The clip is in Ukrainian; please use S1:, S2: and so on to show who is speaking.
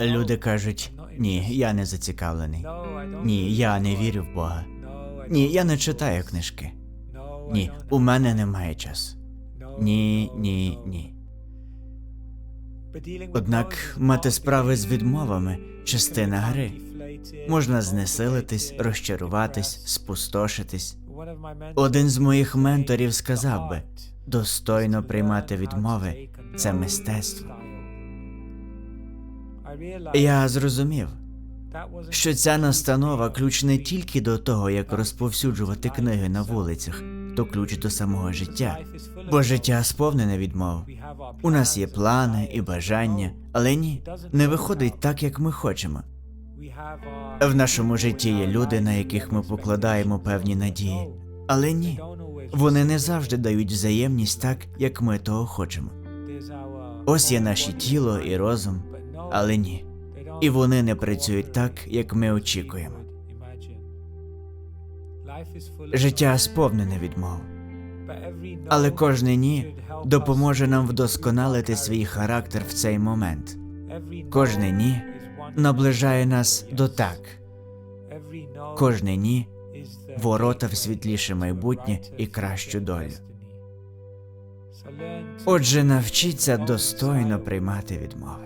S1: Люди кажуть: ні, я не зацікавлений. Ні, я не вірю в Бога. Ні, я не читаю книжки. Ні, у мене немає часу. Ні, ні, ні. Однак мати справи з відмовами частина гри. Можна знесилитись, розчаруватись, спустошитись. Один з моїх менторів сказав би: достойно приймати відмови це мистецтво. Я зрозумів, що ця настанова ключ не тільки до того, як розповсюджувати книги на вулицях, то ключ до самого життя. Бо життя сповнене відмов. У нас є плани і бажання, але ні, не виходить так, як ми хочемо. В нашому житті є люди, на яких ми покладаємо певні надії, але ні, вони не завжди дають взаємність так, як ми того хочемо. Ось є наше тіло і розум, але ні. І вони не працюють так, як ми очікуємо. Життя сповнене відмов, але кожне ні допоможе нам вдосконалити свій характер в цей момент. Кожне ні наближає нас до так. Кожне ні ворота в світліше майбутнє і кращу долю. Отже, навчіться достойно приймати відмови.